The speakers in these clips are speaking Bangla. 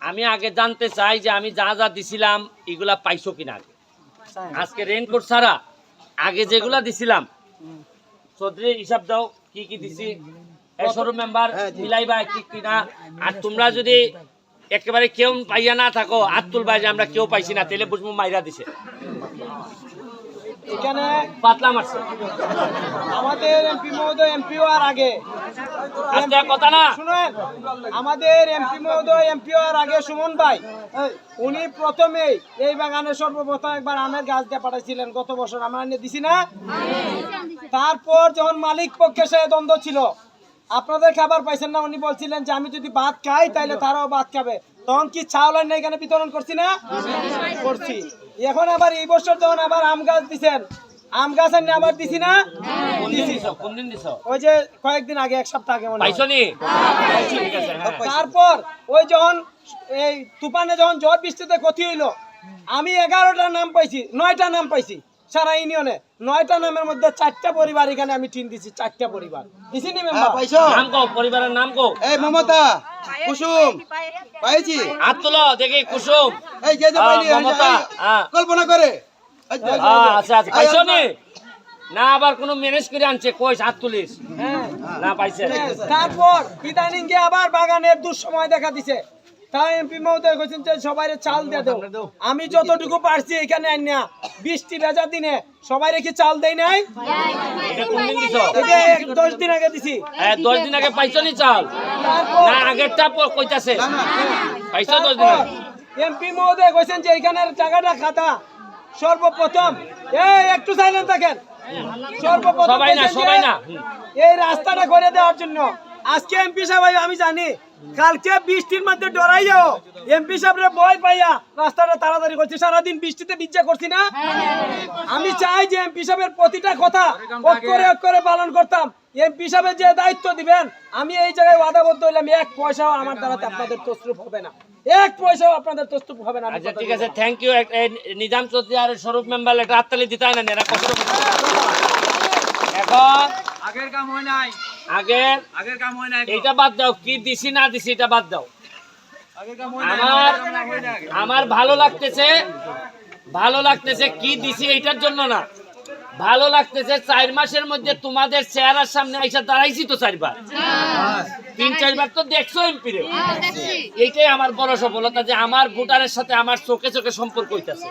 আমি আগে জানতে চাই যে আমি যা যা দিছিলাম এগুলা পাইছো কিনা আগে? আজকে রেনকোট ছাড়া আগে যেগুলা দিছিলাম চৌধুরী হিসাব দাও কি কি দিছি? সরু মেম্বার মিলাইবা কি কিনা? আর তোমরা যদি একেবারে কেউ পাইয়া না থাকো আর তুলবা যে আমরা কেউ পাইছি না তাহলে বুঝব মাইরা দিছে। এখানে পাতলা মারছে। আমাদের এমপি মহোদয় এমপি হওয়ার আগে। তারপর যখন মালিক পক্ষে সে দ্বন্দ্ব ছিল, আপনাদের খাবার পাইছেন না, উনি বলছিলেন যে আমি যদি ভাত খাই তাহলে তারাও ভাত খাবে। তখন কি চাউল এখানে বিতরণ করছি না? করছি। এখন আবার এই বছর যখন আবার আম গাছ দিছেন আম গাছ এনে আবার দিছি না? দিছো। ওই যে কয়েকদিন আগে এক সপ্তাহ আগে মনে হয়। পাইছো নি? ঠিক আছে হ্যাঁ। তারপর ওই যখন এই তুফানে যখন ঝড় বৃষ্টিতে ক্ষতি হইল আমি এগারোটা নাম পাইছি নয়টা নাম পাইছি সারা ইউনিয়নে। নয়টা নামের মধ্যে চারটা পরিবার এখানে আমি টিন দিছি চারটা পরিবার। দিছি নি মেম্বার? পাইছো। নাম কও পরিবারের নাম কও। এই মমতা কুসুম পাইছি। হাত তুলো দেখি কুসুম। এই যে মমতা, হ্যাঁ। কল্পনা করে। আচ্ছা আচ্ছা পাইছো নি? না আবার কোনো ম্যানেজ করে আনছে কই হাত তুলিস হ্যাঁ। না পাইছে। তারপর ইদানিং গে আবার বাগানের দুঃসময় দেখা দিছে। তাই এমপি মহোদয় কইছেন যে সবাই চাল দিয়ে দাও। আমি যতটুকু পারছি এখানে আইনা। বৃষ্টি ভেজা দিনে সবাই কি চাল দেই নাই? দশ দিন আগে দিছি। হ্যাঁ দশ দিন আগে পাইছো নি চাল? না আগেরটা কইতাছে। পাইছো দশ দিন এমপি মহোদয় কইছেন যে এখানের টাকাটা খাতা সর্বপ্রথম এই একটু সাইলেন্ট থাকেন। সর্বপ্রথম সবাই না, কইছেন যে সবাই না। হুম। এই রাস্তাটা করে দেওয়ার জন্য। আজকে এমপি সাহেব আমি জানি কালকে বৃষ্টির মধ্যে ডরাই যাও। এমপি সাহেবরে ভয় পাইয়া রাস্তাটা তাড়াতাড়ি করছি। সারাদিন বৃষ্টিতে বিজ্জা করছি না। আমি চাই যে এমপি সাহেবের প্রতিটা কথা অক্ষরে অক্ষরে পালন করতাম। এমপি সাহেবের যে দায়িত্ব দিবেন আমি এই জায়গায় ওয়াদাবদ্ধ হইলাম এক পয়সাও আমার দ্বারাতে আপনাদের তসরুপ হবে না। এক পয়সাও আপনাদের তসরুপ হবে না আচ্ছা ঠিক আছে থ্যাংক ইউ নিজাম চৌধুরী আর স্বরূপ মেম্বার একটা হাততালি দিতে হয় না এরা কষ্ট। এখন আগের কাম হয় নাই। আগে আগের কাম হয় নাই এইটা বাদ দাও কি দিছি না দিছি এটা বাদ দাও। আগের কাম আমার আমার ভালো লাগতেছে ভালো লাগতেছে কি দিছি এইটার জন্য না। ভালো লাগতেছে চার মাসের মধ্যে তোমাদের চেহারার সামনে আইসা দাঁড়াইছি তো চারবার। তিন চারবার তো দেখছ এমপি রে। এইটাই আমার বড় সফলতা যে আমার ভোটারের সাথে আমার চোখে চোখে সম্পর্ক হইতাছে।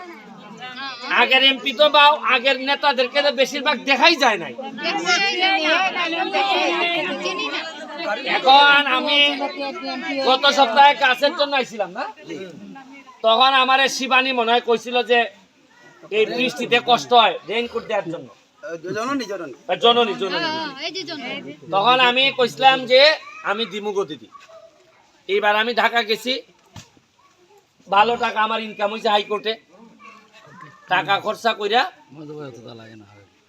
আগের এমপি তো বা আগের নেতাদেরকে তো বেশিরভাগ দেখাই যায় নাই। এখন আমি গত সপ্তাহে কাছের জন্য আইছিলাম না? তখন আমার শিবানী মনে হয় কইছিল যে এই বৃষ্টিতে কষ্ট হয় রেইনকোট দেওয়ার জন্য। জননী জননী। বা জননী জননী। তখন আমি কইছিলাম যে আমি দিমুগো দিদি এইবার আমি ঢাকা গেছি। ভালো টাকা আমার ইনকাম হয়েছে হাইকোর্টে টাকা খরচা কইরা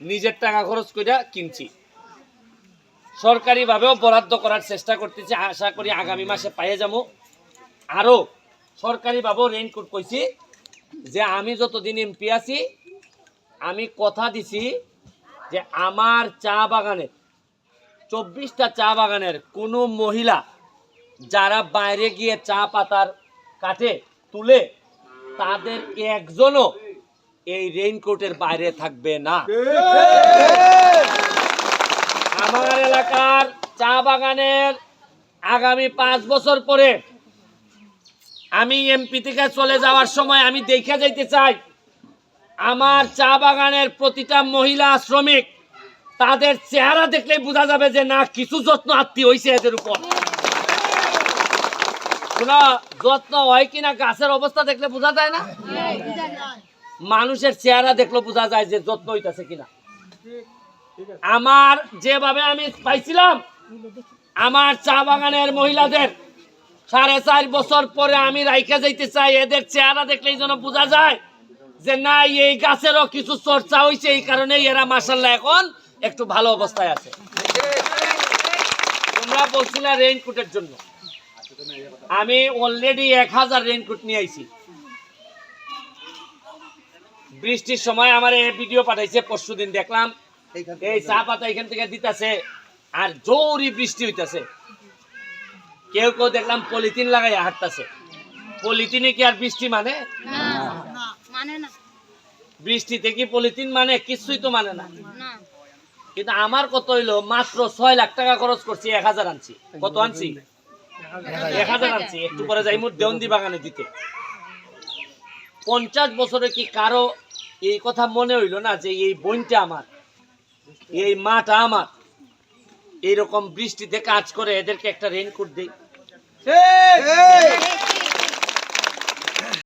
নিজের টাকা খরচ কইরা কিনছি। সরকারিভাবেও বরাদ্দ করার চেষ্টা করতেছি। আশা করি আগামী মাসে পাইয়ে যাব। আরও সরকারিভাবেও রেইনকোট কইছি। যে আমি যতদিন এমপি আছি, আমি কথা দিছি যে আমার চা বাগানের চব্বিশটা চা বাগানের কোনো মহিলা যারা বাইরে গিয়ে চা পাতার কাটে তুলে, তাদের একজনও এই রেইনকোটের বাইরে থাকবে না। আমার এলাকার চা বাগানের আগামী পাঁচ বছর পরে আমি এমপি থেকে চলে যাওয়ার সময় আমি দেখে যাইতে চাই, আমার চা বাগানের প্রতিটা মহিলা শ্রমিক, তাদের চেহারা দেখলে বোঝা যাবে যে না, কিছু যত্ন আত্মীয় হয়েছে এদের উপর। যত্ন হয় কিনা, গাছের অবস্থা দেখলে বোঝা যায় না? মানুষের চেহারা দেখলে বোঝা যায় যে যত্ন হইতাছে কিনা। আমার যেভাবে আমি পাইছিলাম, আমার চা বাগানের মহিলাদের সাড়ে চার বছর পরে আমি রাইখা যাইতে চাই, এদের চেহারা দেখলেই যেন বোঝা যায় যে না এই গাছেরও কিছু চর্চা হয়েছে এই কারণে এরা মাসাল্লাহ এখন একটু ভালো অবস্থায় আছে। তোমরা বলছিলে রেইনকোটের জন্য। আমি অলরেডি এক হাজার রেইনকোট নিয়ে আইছি। বৃষ্টির সময় আমার এই ভিডিও পাঠাইছে পরশু দিন দেখলাম। এই চা পাতা এখান থেকে দিতেছে, আর জোরই বৃষ্টি হইতাছে। কেউ কেউ দেখলাম পলিথিন লাগাই হাঁটতেছে। পলিথিনে কি আর বৃষ্টি মানে? মানে বৃষ্টিতে কি পলিথিন মানে? কিছুই তো মানে না। কিন্তু আমার কত হইল মাত্র ছয় লাখ টাকা খরচ করছি এক হাজার আনছি। কত আনছি? এক হাজার আনছি। একটু পরে যাই মোট দেওন্দি বাগানে দিতে। পঞ্চাশ বছরে কি কারও এই কথা মনে হইল না যে এই বইনটা আমার? এই মাটা আমার? এইরকম বৃষ্টিতে কাজ করে এদেরকে একটা রেইনকোট দেই।